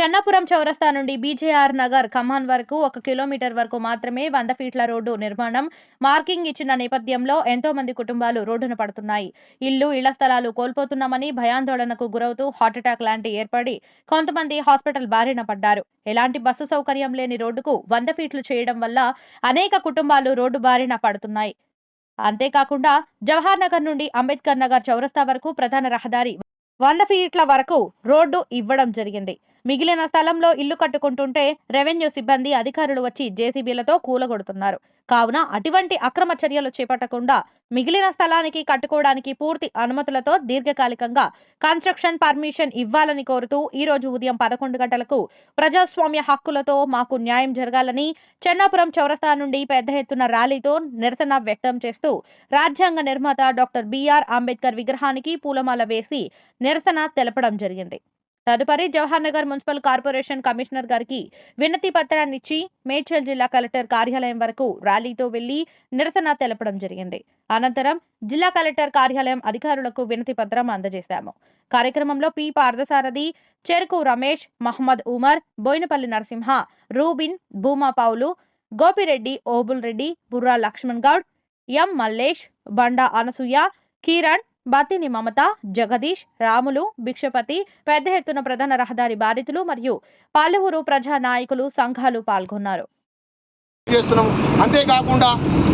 చెన్నాపురం చౌరస్తా నుండి బీజేఆర్ నగర్ ఖమ్మాన్ వరకు ఒక కిలోమీటర్ వరకు మాత్రమే వంద ఫీట్ల రోడ్డు నిర్మాణం మార్కింగ్ ఇచ్చిన నేపథ్యంలో ఎంతో మంది కుటుంబాలు రోడ్డున పడుతున్నాయి. ఇల్లు ఇళ్ళ స్థలాలు కోల్పోతున్నామని భయాందోళనకు గురవుతూ హార్ట్అటాక్ లాంటి ఏర్పడి కొంతమంది హాస్పిటల్ బారిన పడ్డారు. ఎలాంటి బస్సు సౌకర్యం లేని రోడ్డుకు వంద ఫీట్లు చేయడం వల్ల అనేక కుటుంబాలు రోడ్డు బారిన పడుతున్నాయి. అంతేకాకుండా జవహర్ నగర్ నుండి అంబేద్కర్ నగర్ చౌరస్తా వరకు ప్రధాన రహదారి వంద ఫీట్ల వరకు రోడ్డు ఇవ్వడం జరిగింది. మిగిలిన స్థలంలో ఇల్లు కట్టుకుంటుంటే రెవెన్యూ సిబ్బంది అధికారులు వచ్చి జేసీబీలతో కూలగొడుతున్నారు. కావున అటువంటి అక్రమ చర్యలు చేపట్టకుండా మిగిలిన స్థలానికి కట్టుకోవడానికి పూర్తి అనుమతులతో దీర్ఘకాలికంగా కన్స్ట్రక్షన్ పర్మిషన్ ఇవ్వాలని కోరుతూ ఈ రోజు ఉదయం పదకొండు గంటలకు ప్రజాస్వామ్య హక్కులతో మాకు న్యాయం జరగాలని చెన్నాపురం చౌరస్తా నుండి పెద్ద ఎత్తున ర్యాలీతో నిరసన వ్యక్తం చేస్తూ రాజ్యాంగ నిర్మాత డాక్టర్ బిఆర్ అంబేద్కర్ విగ్రహానికి పూలమాల వేసి నిరసన తెలపడం జరిగింది. తదుపరి Jawahar Nagar municipal corporation commissioner గారికి వినతి పత్రాన్ని ఇచ్చి మేడ్చల్ జిల్లా కలెక్టర్ కార్యాలయం వరకు ర్యాలీతో వెళ్ళి నిరసన తెలపడం జరిగింది. అనంతరం జిల్లా కలెక్టర్ కార్యాలయం అధికారులకు వినతి పత్రం అందజేశాము. కార్యక్రమంలో పి. పార్థసారథి చెరుకు రమేష్ మహమ్మద్ ఉమర్ బోయినపల్లి నరసింహ రూబిన్ భూమా పౌలు గోపిరెడ్డి ఓబుల్ రెడ్డి బుర్రా లక్ష్మణ్ గౌడ్ ఎం మల్లేష్ బండా అనసూయ కిరణ్ బతిని మమత జగదీష్ రాములు భిక్షపతి పెద్ద ఎత్తున ప్రధాన రహదారి బాధితులు మరియు పలువురు ప్రజా నాయకులు సంఘాలు పాల్గొన్నారు. చేస్తున్నాం. అంతేకాకుండా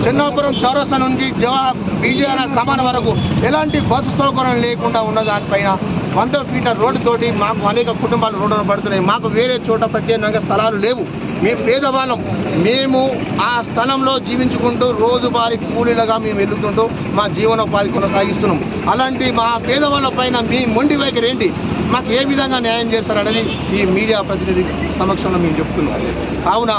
చిన్నాపురం చౌరస్తా నుంచి జవహర్ బీజేఆర్ కమాన్ వరకు ఎలాంటి బస్సు సౌకర్యం లేకుండా ఉన్న దానిపైన వంద ఫీట్ల రోడ్డు తోటి మాకు అనేక కుటుంబాలు రోడ్డున పడుతున్నాయి. మాకు వేరే చోట ప్రత్యేకంగా స్థలాలు లేవు. మేము పేదవాళ్ళం. మేము ఆ స్థలంలో జీవించుకుంటూ రోజువారి కూలీలుగా మేము వెళ్తుంటూ మా జీవనోపాధి కొనసాగిస్తున్నాం. అలాంటి మా పేదవాళ్ళ పైన మీ మొండి వైఖరి ఏంటి? మాకు ఏ విధంగా న్యాయం చేస్తారనేది ఈ మీడియా ప్రతినిధి సమక్షంలో మేము చెప్తున్నాం. కావున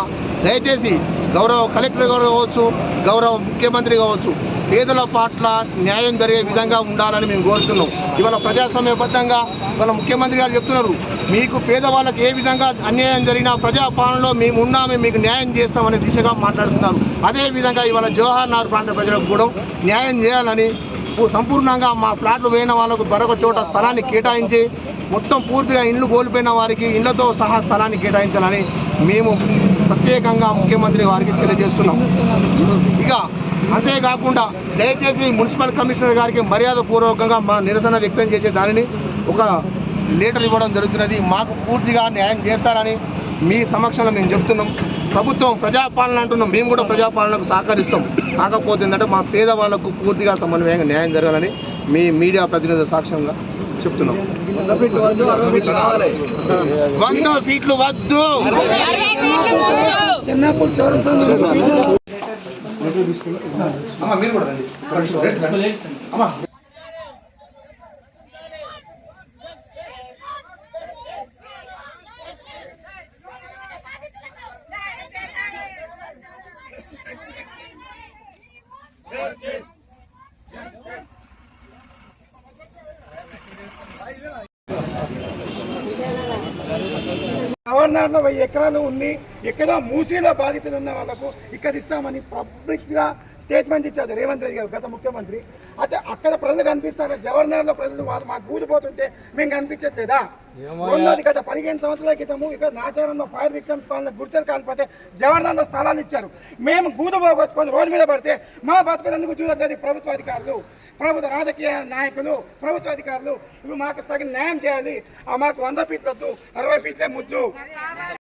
దయచేసి గౌరవ కలెక్టర్ గారు కావచ్చు గౌరవ ముఖ్యమంత్రి కావచ్చు పేదల పట్ల న్యాయం జరిగే విధంగా ఉండాలని మేము కోరుతున్నాం. ఇవాళ ప్రజాస్వామ్యబద్ధంగా ఇవాళ ముఖ్యమంత్రి గారు చెప్తున్నారు మీకు పేదవాళ్ళకి ఏ విధంగా అన్యాయం జరిగినా ప్రజాపాలనలో మేము ఉన్నామే మీకు న్యాయం చేస్తామనే దిశగా మాట్లాడుతున్నారు. అదేవిధంగా ఇవాళ జవహర్ ప్రాంత ప్రజలకు కూడా న్యాయం చేయాలని సంపూర్ణంగా మా ఫ్లాట్లు పోయిన వాళ్ళకు మరొక చోట స్థలాన్ని కేటాయించి మొత్తం పూర్తిగా ఇండ్లు కోల్పోయిన వారికి ఇళ్ళతో సహా స్థలాన్ని కేటాయించాలని మేము ప్రత్యేకంగా ముఖ్యమంత్రి వారికి తెలియజేస్తున్నాం. ఇక అంతేకాకుండా దయచేసి మున్సిపల్ కమిషనర్ గారికి మర్యాద పూర్వకంగా మా నిరసన వ్యక్తం చేసే దానిని ఒక లెటర్ ఇవ్వడం జరుగుతున్నది. మాకు పూర్తిగా న్యాయం చేస్తారని మీ సమక్షంలో మేము చెప్తున్నాం. ప్రభుత్వం ప్రజాపాలన అంటున్నాం. మేము కూడా ప్రజాపాలనకు సహకరిస్తాం. కాకపోతే ఏంటంటే మా పేదవాళ్ళకు పూర్తిగా సమన్వయంగా న్యాయం జరగాలని మీ మీడియా ప్రతినిధుల సాక్ష్యంగా చెప్తున్నాం. వంద ఫీట్లు వద్దు. అమ్మా మీరు కూడా రండి. అమ్మా వెయ్యి ఎకరాలు ఉంది. ఎక్కడో మూసీలో బాధితులు ఉన్న వాళ్ళకు ఇక్కడ ఇస్తామని పబ్లిక్గా స్టేట్మెంట్ ఇచ్చారు రేవంత్ రెడ్డి గారు గత ముఖ్యమంత్రి. అయితే అక్కడ ప్రజలు కనిపిస్తారు? జవహర్నగర్లో ప్రజలు వాళ్ళు మాకు కూలిపోతుంటే మేము కనిపించట్లేదా? రెండోది గత పదిహేను సంవత్సరాల క్రితము ఇక్కడ నాచారంలో ఫైర్ విక్టమ్స్ కాలనీ గుడిసెలు కాలిపోతే జవహర్నగర్లో స్థలాలు ఇచ్చారు. మేము గూడు పోగొట్టుకొని రోడ్డు మీద పడితే మా బతుకులందుకు చూడట్లేదు ప్రభుత్వ అధికారులు? ప్రభుత్వ రాజకీయ నాయకులు ప్రభుత్వ అధికారులు ఇవి మాకు తగిన న్యాయం చేయాలి. ఆ మాకు వంద ఫీట్ల వద్దు అరవై ఫీట్లే ముద్దు.